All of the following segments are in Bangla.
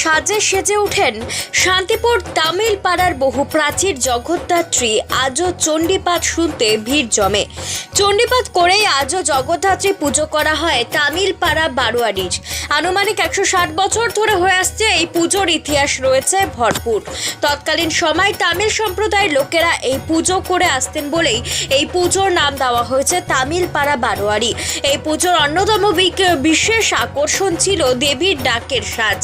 সাজে সেজে ওঠেন শান্তিপুর তামিল পাড়ার বহু প্রাচীর জগদ্ধাত্রী। আজও চণ্ডীপাঠ শুনতে ভিড় জমে। চণ্ডীপাঠ করেই আজও জগদ্ধাত্রী পুজো করা হয় তামিল পাড়া বারোয়ারির। আনুমানিক একশো ষাট বছর ধরে হয়ে আসছে এই পুজোর ইতিহাস রয়েছে ভরপুর। তৎকালীন সময় তামিল সম্প্রদায়ের লোকেরা এই পুজো করে আসতেন বলেই এই পুজোর নাম দেওয়া হয়েছে তামিল পাড়া বারোয়ারি। এই পুজোর অন্যতম বিশেষ আকর্ষণ ছিল দেবীর ডাকের সাজ।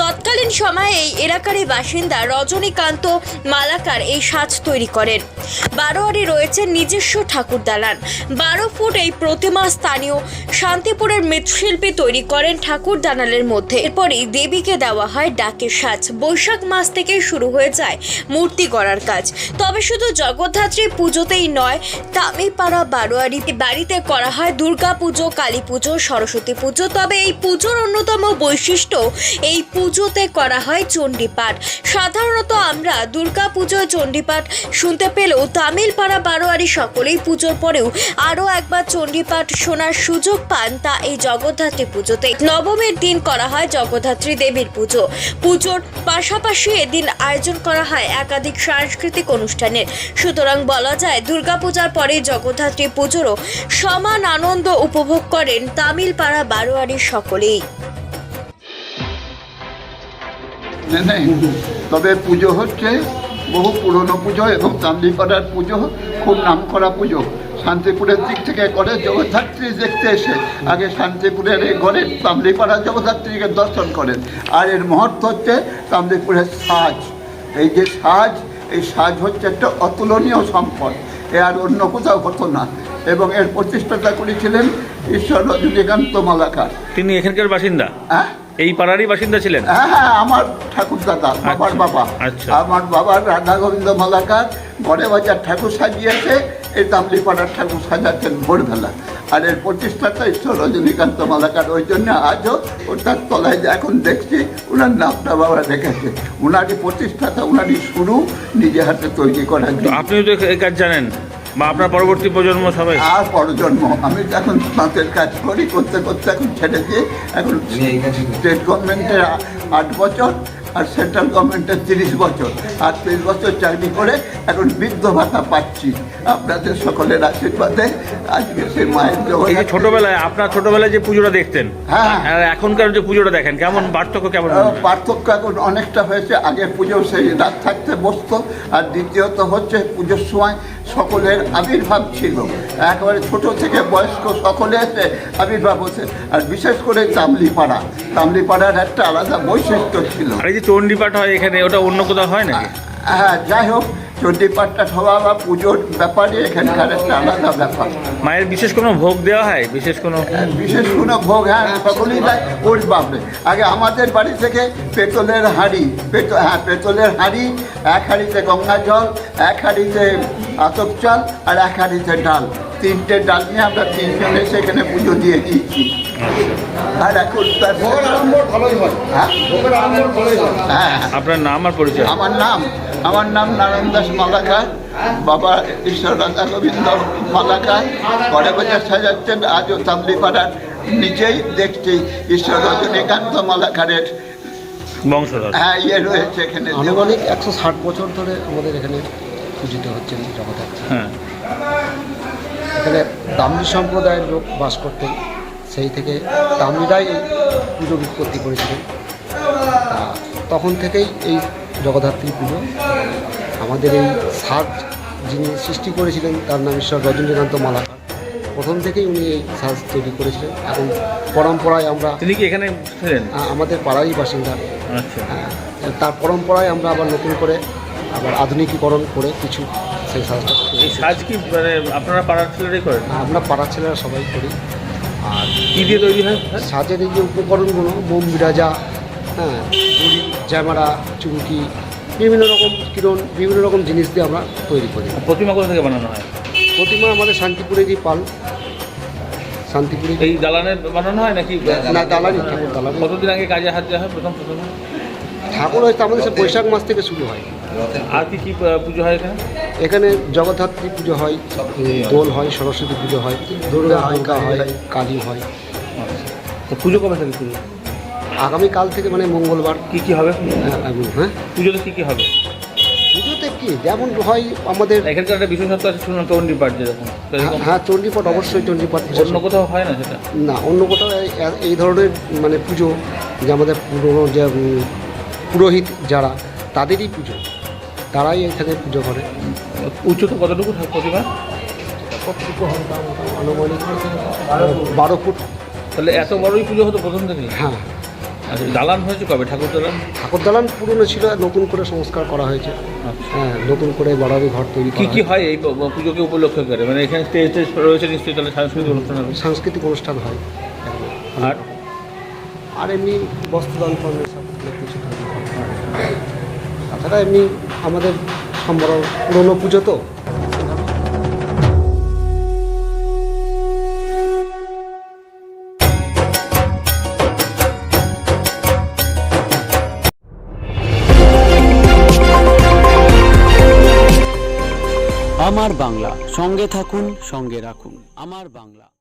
তৎকালীন সময়ে এই এলাকারই বাসিন্দা রজনীকান্ত মালাকার এই সাজ তৈরি করেন। বারোয়ারি রয়েছে নিজস্ব ঠাকুর দালান। বারো ফুট এই প্রতিমা স্থানীয় শান্তিপুরের মৃৎশিল্পী তৈরি করেন ঠাকুর দালানের মধ্যে। এরপরেই দেবীকে দেওয়া হয় ডাকের সাজ। বৈশাখ মাস থেকে শুরু হয়ে যায় মূর্তি গড়ার কাজ। তবে শুধু জগদ্ধাত্রী পুজোতেই নয় তামিপাড়া বারোয়ারি বাড়িতে করা হয় দুর্গা পুজো কালী পুজো সরস্বতী পুজো। তবে এই পুজোর অন্যতম বৈশিষ্ট্য এই পুজোতে করা হয় চণ্ডীপাঠ। সাধারণত আমরা দুর্গা পুজোয় চণ্ডীপাঠ শুনতে পেলেও তামিলপাড়া বারোয়ারি সকলেই পুজোর পরেও আরও একবার চণ্ডীপাঠ শোনার সুযোগ পান তা এই জগদ্ধাত্রী পুজোতে। নবমীর দিন করা হয় জগদ্ধাত্রী দেবীর পুজো। পুজোর পাশাপাশি এদিন আয়োজন করা হয় একাধিক সাংস্কৃতিক অনুষ্ঠানের। সুতরাং বলা যায় দুর্গাপূজার পরে জগদ্ধাত্রী পুজোরও সমান আনন্দ উপভোগ করেন তামিলপাড়া বারোয়ারির সকলেই। নেই, নেই। তবে পুজো হচ্ছে বহু পুরনো পুজো এবং চান্দিপাড়ার পুজো খুব নামকরা পুজো। শান্তিপুরের দিক থেকে করে জগদ্ধাত্রী দেখতে এসে আগে শান্তিপুরের এই ঘরে তামলিপাড়া জগদ্ধাত্রীকে দর্শন করেন। আর এর মহত্ব হচ্ছে তামলিপুরের সাজ। এই যে সাজ এই সাজ হচ্ছে একটা অতুলনীয় সম্পদ। এ আর অন্য কোথাও হতো না। এবং এর প্রতিষ্ঠাতা করেছিলেন ঈশ্বর রজনীকান্ত মালাকার। তিনি এখানকার বাসিন্দা? হ্যাঁ? এই পাড়ারই বাসিন্দা ছিলেন? হ্যাঁ হ্যাঁ আমার ঠাকুর দাদা বাবার আচ্ছা, বাবা। আচ্ছা। আমার বাবার রাধা গোবিন্দ মালাকার গড়ে বাজার ঠাকুর সাজিয়েছে এই তামলিপাড়ার ঠাকুর সাজাচ্ছেন ভোরবেলা। আর এর প্রতিষ্ঠাতা ঈশ্বর রজনীকান্ত মালাকার ওই জন্য আজও ওটার তলায় যে এখন দেখছি ওনার নামটা বাবা রেখেছে। ওনারই প্রতিষ্ঠাতা ওনারই শুরু নিজে হাতে তৈরি জন্য আপনিও তো এই কাজ জানেন। বা আপনার পরবর্তী প্রজন্ম সবাই। আর পরজন্ম। আমি এখন তাঁতের কাজ করি করতে করতে এখন ছেড়ে দিয়ে এখন স্টেট গভর্নমেন্টের আট বছর আর সেন্ট্রাল গভর্নমেন্টের তিরিশ বছর। আর তিরিশ বছর চাকরি করে এখন বৃদ্ধ ভাতা পাচ্ছি। আপনাদের সকলের আশীর্বাদে আজকে সে মায়ের এই যে ছোটবেলায় আপনার ছোটবেলায় যে পুজোটা দেখতেন হ্যাঁ। আর এখনকার যে পুজোটা দেখেন কেমন পার্থক্য কেমন পার্থক্য এখন অনেকটা হয়েছে। আগে পুজো সেই রাত থাকতে বসতো আর দ্বিতীয়ত হচ্ছে পুজোর সময় সকলের আবির্ভাব ছিল। একেবারে ছোট থেকে বয়স্ক সকলে এসে আবির্ভাব হচ্ছে আর বিশেষ করে তামলিপাড়া তামলিপাড়ার একটা আলাদা বৈশিষ্ট্য ছিল। আর এই যে চণ্ডীপাঠ হয় এখানে ওটা অন্য কোথাও হয় না হ্যাঁ যাই হোক চণ্ডীপাঠটা হওয়া বা পুজোর ব্যাপারে এখানকার একটা আলাদা ব্যাপার। মায়ের বিশেষ কোনো ভোগ দেওয়া হয়? বিশেষ কোনো বিশেষ কোনো ভোগ হ্যাঁ সকলেই দেয় ওর বাপরে। আগে আমাদের বাড়ি থেকে পেতলের হাঁড়ি পেত হ্যাঁ পেতলের হাঁড়ি এক হাঁড়িতে গঙ্গা জল এক হাঁড়িতে আতপ চাল আর এক হাঁড়িতে ডাল। তিনটে ডাল নিয়ে আমরা তিনজনে সেখানে পুজো দিয়ে দিয়েছি। আর এখন তার হ্যাঁ। হ্যাঁ? আপনার নাম আর পরিচয়? আমার নাম আমার নাম নারায়ণ দাস মালাকার। বাবা ঈশ্বর রাধা গোবিন্দ মালাকার। পরে বাজার সাজাচ্ছেন আজও তামলিপাড়ার নিচেই দেখছি ঈশ্বর রজনীকান্ত মালাকারের বংশধর। হ্যাঁ ইয়ে রয়েছে এখানে। আনুমানিক একশো ষাট বছর ধরে আমাদের এখানে পূজিত হচ্ছেন জগদ্ধাত্রী। হ্যাঁ। এখানে তামলি সম্প্রদায়ের লোক বাস করতেন। সেই থেকে তামলিরাই এই পুজোর উৎপত্তি করেছিলেন। তা তখন থেকেই এই জগদ্ধাত্রী পুজো। আমাদের এই সাজ যিনি সৃষ্টি করেছিলেন তার নাম ঈশ্বর রজনীকান্ত মালাকার। প্রথম থেকেই উনি এই সাজ তৈরি করেছিলেন। এখন পরম্পরায় আমরা তিনি কি এখানে ছিলেন? আমাদের পাড়ারই বাসিন্দা। আচ্ছা। হ্যাঁ, তার পরম্পরায় আমরা আবার নতুন করে আবার আধুনিকীকরণ করে কিছু সেই সাজটা এই সাজ কি মানে আপনারা পাড়ার ছেলেরাই করেন? আমরা পাড়ার ছেলেরা সবাই করি। আর কি দিয়ে তৈরি হয়? সাজের এই যে উপকরণগুলো বোম বিরাজা হ্যাঁ দড়ি জ্যামারা চুমকি বিভিন্ন রকম কিরণ বিভিন্ন রকম জিনিস দিয়ে আমরা তৈরি করি। প্রতিমা কোথা থেকে বানানো হয়? প্রতিমা আমাদের শান্তিপুরে যে পাল। শান্তিপুরে এই দালানে বানানো হয় নাকি? না দালানি ঠাকুর দালানি কতদিন আগে কাজে হাত দেওয়া হয় প্রথম প্রথমে? ঠাকুর হয়তো আমাদের সে বৈশাখ মাস থেকে শুরু হয়। আর কি কি পুজো হয় এখানে? এখানে জগদ্ধাত্রী পুজো হয় দোল হয় সরস্বতী পুজো হয় দুর্গা দুর্গা হয় কালী হয়। তো পুজো কবে থেকে পুজো আগামীকাল থেকে মানে মঙ্গলবার। কি কি হবে? হ্যাঁ পুজোতে কি কি হবে? পুজোতে কি? যেমন হয় আমাদের এখানকার একটা বিশেষত্ব আছে শুনুন চণ্ডী পাঠ যেরকম। এরকম হ্যাঁ চণ্ডীপট অবশ্যই চণ্ডীপট বিশেষ অন্য কোথাও হয় না সেটা? না অন্য কোথাও এই- এই ধরনের মানে পুজো যে আমাদের পুরনো যে পুরোহিত যারা তাদেরই পুজো। তারাই এখানে পুজো করে। উচ্চতা কতটুকু প্রতিমা? কতটুকু হবে আনুমানিক বারো ফুট। তাহলে এত বড়ই পুজো হতো প্রথম থেকে হ্যাঁ। আচ্ছা দালান হয়েছে কবে? ঠাকুর দালান? ঠাকুর দালান পুরনো ছিল আর নতুন করে সংস্কার করা হয়েছে। আচ্ছা। হ্যাঁ নতুন করে বাড়াবি ঘর তৈরি কী কী হয়। এই পুজোকে উপলক্ষ করে? মানে এখানে স্টেজ টেজ রয়েছে নিশ্চয়ই তাহলে সাংস্কৃতিক অনুষ্ঠান হবে। সাংস্কৃতিক অনুষ্ঠান হয়। আর? আর এমনি বস্ত্রদান কর্মের সব কিছু তাছাড়া এমনি আমাদের সম্বর পুরনো পুজো তো। আমার বাংলা সঙ্গে থাকুন সঙ্গে রাখুন। আমার বাংলা।